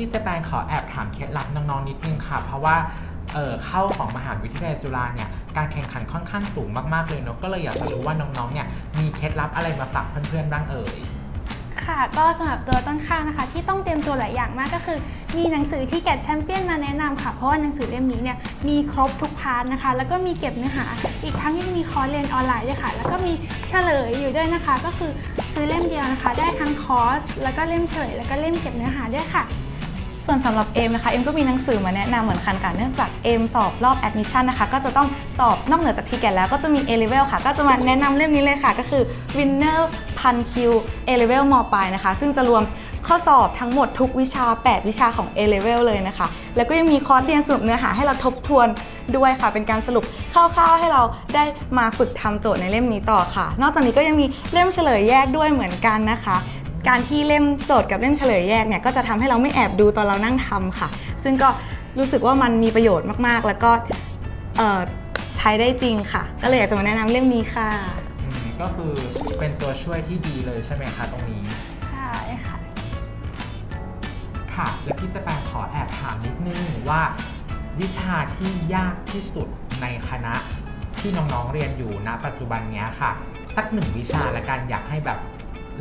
พี่เจะแปนขอแอบถามเคล็ดลับน้องๆนิดนึงค่ะ เพราะว่าเออเข้าของมหาวิทยาลัยจุฬาเนี่ยการแข่งขันค่อนข้างสูงมากๆเลยเนอะก็เลยอยากจะรู้ว่าน้องๆเนี่ยมีเคล็ดลับอะไรมาฝากเพื่อนๆบ้างเอ่ย ค่ะก็สำหรับตัวต้นข้าวนะคะ ที่ต้องเตรียมตัวหลายอย่างมากก็คือ มีหนังสือที่แกดแชมเปี้ยนมาแนะนำค่ะ เพราะว่าหนังสือเล่มนี้เนี่ยมีครบทุกพาร์ทนะคะ แล้วก็มีเก็บเนื้อหา อีกทั้งยังมีคอร์สเรียนออนไลน์ด้วยค่ะ แล้วก็มีเฉลยอยู่ด้วยนะคะ ก็คือซื้อเล่มเดียวนะคะ ได้ทั้งคอร์สแล้วก็เล่มเฉลยแล้วก็เล่มเก็บเนื้อหาด้วยค่ะ ส่วนสำหรับเอมนะคะเอมก็มีหนังสือมาแนะนำเหมือนกันค่ะเนื่องจากเอมสอบรอบแอดมิชชั่นนะคะก็จะต้องสอบนอกเหนือจากทีแกแล้วก็จะมี A level ค่ะ ก็จะมาแนะนำเล่มนี้เลยค่ะ ก็คือ Winner พันคิว A level มปลายนะคะ ซึ่งจะรวมข้อสอบทั้งหมดทุกวิชา 8 วิชาของ A level เลยนะคะ แล้วก็ยังมีคอร์สเรียนสรุปเนื้อหาให้เราทบทวนด้วยค่ะ เป็นการสรุปคร่าวๆให้เราได้มาฝึกทำโจทย์ในเล่มนี้ต่อค่ะ นอกจากนี้ก็ยังมีเล่มเฉลยแยกด้วยเหมือนกันนะคะ การที่เล่มโจทย์กับเล่มเฉลยแยกเนี่ยก็จะทำให้เราไม่แอบดูตอนเรานั่งทำค่ะ ซึ่งก็รู้สึกว่ามันมีประโยชน์มากๆ แล้วก็เอ่อใช้ได้จริงค่ะ ก็เลยอยากจะมาแนะนำเล่มนี้ค่ะอืมก็คือเป็นตัวช่วยที่ดีเลยใช่ไหมคะตรงนี้ใช่ค่ะค่ะ และพี่เจะแปนขอแอบถามนิดนึงว่าวิชาที่ยากที่สุดในคณะที่น้องๆเรียนอยู่ณปัจจุบันเนี้ยค่ะ สักหนึ่งวิชาละกันอยากให้แบบ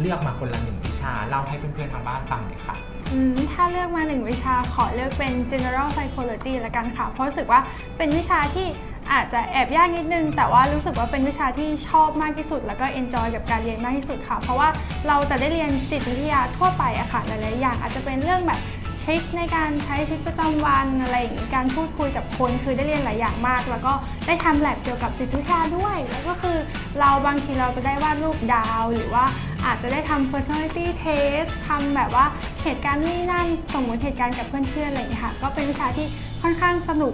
เลือกมาคนละหนึ่งวิชาเล่าให้เพื่อนๆทางบ้านฟังหน่อยค่ะอืมถ้าเลือกมาหนึ่งวิชาขอเลือกเป็น general psychology ละกันค่ะ เพราะรู้สึกว่าเป็นวิชาที่อาจจะแอบยากนิดนึง แต่ว่ารู้สึกว่าเป็นวิชาที่ชอบมากที่สุด แล้วก็ enjoy กับการเรียนมากที่สุดค่ะ เพราะว่าเราจะได้เรียนจิตวิทยาทั่วไปอะค่ะหลายๆอย่าง อาจจะเป็นเรื่องแบบทริคในการใช้ชีวิตประจำวันอะไรอย่างนี้การพูดคุยกับคนคือได้เรียนหลายอย่างมาก แล้วก็ได้ทำแลบเกี่ยวกับจิตวิทยาด้วย แล้วก็คือเราบางทีเราจะได้วาดรูปดาวหรือว่า อาจจะได้ทำ personality test ทำแบบว่าเหตุการณ์นี่นั่นสมมติเหตุการณ์กับเพื่อนๆอะไรอย่างเงี้ยค่ะ ก็เป็นวิชาที่ค่อนข้างสนุก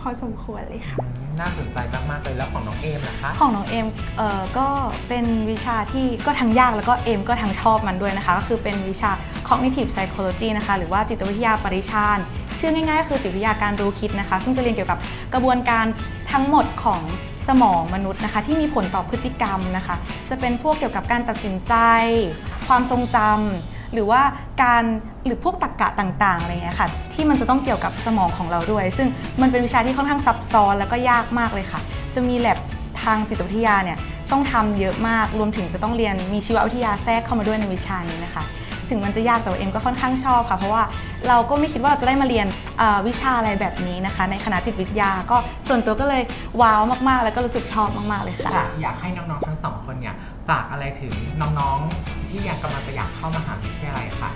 พอสมควรเลยค่ะอืมน่าสนใจมากๆเลยแล้วของน้องเอมนะคะ ของน้องเอมเอ่อก็เป็นวิชาที่ก็ทั้งยากแล้วก็เอมก็ทั้งชอบมันด้วยนะคะ ก็คือเป็นวิชา cognitive psychology นะคะ หรือว่าจิตวิทยาปริชาญชื่อง่ายๆก็คือจิตวิทยาการรู้คิดนะคะ ซึ่งจะเรียนเกี่ยวกับกระบวนการทั้งหมดของ สมองมนุษย์นะคะ ที่มีผลต่อพฤติกรรมนะคะ จะเป็นพวกเกี่ยวกับการตัดสินใจ ความทรงจำหรือว่าการหรือพวกตรรกะต่างๆอะไรเงี้ยค่ะ ที่มันจะต้องเกี่ยวกับสมองของเราด้วย ซึ่งมันเป็นวิชาที่ค่อนข้างซับซ้อนแล้วก็ยากมากเลยค่ะ จะมีแลบทางจิตวิทยาเนี่ยต้องทำเยอะมาก รวมถึงจะต้องเรียนมีชีววิทยาแทรกเข้ามาด้วยในวิชานี้นะคะ ถึงมันจะยากแต่ว่าเอ็มก็ค่อนข้างชอบค่ะ เพราะว่า เราก็ไม่คิดว่าเราจะได้มาเรียนเอ่อวิชาอะไรแบบนี้นะคะ ในคณะจิตวิทยาก็ส่วนตัวก็เลยว้าวมากๆ แล้วก็รู้สึกชอบมากๆเลยค่ะค่ะอยากให้น้องๆทั้งสองคนเนี่ยฝากอะไรถึงน้องๆ ที่ยังกำลังจะอยากเข้ามหาวิทยาลัยค่ะ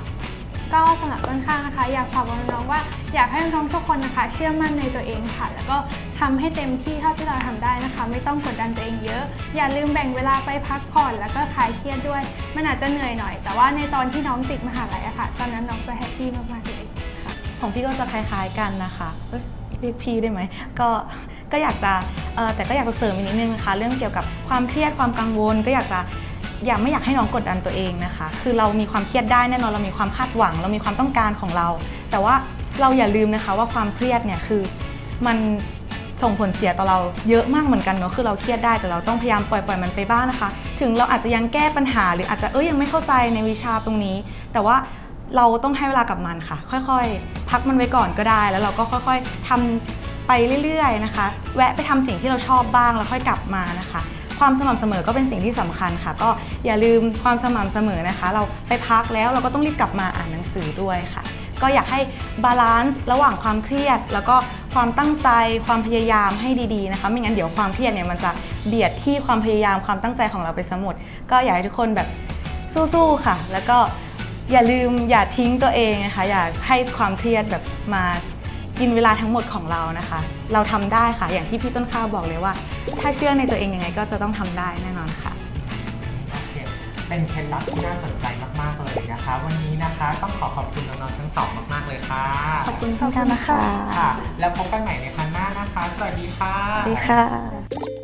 ก็สำหรับต้นข้างนะคะ อยากฝากบอกน้องๆว่าอยากให้น้องๆทุกคนนะคะ เชื่อมั่นในตัวเองค่ะ แล้วก็ทำให้เต็มที่เท่าที่เราทำได้นะคะ ไม่ต้องกดดันตัวเองเยอะ อย่าลืมแบ่งเวลาไปพักผ่อน แล้วก็คลายเครียดด้วย มันอาจจะเหนื่อยหน่อย แต่ว่าในตอนที่น้องติดมหาลัยอะค่ะ ตอนนั้นน้องจะแฮปปี้มากๆเลย ของพี่ก็จะคล้ายๆกันนะคะเรียกพี่ได้ไหมก็ก็อยากจะแต่ก็อยากจะเสริมอีกนิดนึงนะคะเรื่องเกี่ยวกับความเครียดความกังวล ก็อยากจะอยากไม่อยากให้น้องกดดันตัวเองนะคะ คือเรามีความเครียดได้แน่นอนเรามีความคาดหวัง เรามีความต้องการของเรา แต่ว่าเราอย่าลืมนะคะว่าความเครียดเนี่ยคือมันส่งผลเสียต่อเราเยอะมากเหมือนกันเนาะคือเราเครียดได้แต่เราต้องพยายามปล่อยปล่อยมันไปบ้างนะคะ ถึงเราอาจจะยังแก้ปัญหาหรืออาจจะเอ้ยยังไม่เข้าใจในวิชาตรงนี้ แต่ว่า เราต้องให้เวลากับมันค่ะ ค่อยๆ พักมันไว้ก่อนก็ได้ แล้วเราก็ค่อยๆทำไปเรื่อยๆนะคะ แวะไปทำสิ่งที่เราชอบบ้างแล้วค่อยกลับมานะคะ ความสม่ำเสมอก็เป็นสิ่งที่สำคัญค่ะ ก็อย่าลืมความสม่ำเสมอนะคะ เราไปพักแล้วเราก็ต้องรีบกลับมาอ่านหนังสือด้วยค่ะ ก็อยากให้บาลานซ์ระหว่างความเครียด แล้วก็ความตั้งใจความพยายามให้ดีๆนะคะ ไม่งั้นเดี๋ยวความเครียดเนี่ยมันจะเบียดที่ความพยายามความตั้งใจของเราไปซะหมดก็อยากให้ทุกคนแบบสู้ๆค่ะ แล้วก็ อย่าลืมอย่าทิ้งตัวเองนะคะอย่าให้ความเครียดแบบมากินเวลาทั้งหมดของเรานะคะ เราทำได้ค่ะอย่างที่พี่ต้นข้าวบอกเลยว่า ถ้าเชื่อในตัวเองยังไงก็จะต้องทำได้แน่นอนค่ะโอเคเป็นเคล็ดลับที่น่าสนใจมาก ๆ เลยนะคะ วันนี้นะคะต้องขอขอบคุณน้องๆทั้งสองมาก ๆ เลยค่ะ ขอบคุณเช่นกันนะคะค่ะ แล้วพบกันใหม่ในครั้งหน้านะคะ สวัสดีค่ะ สวัสดีค่ะ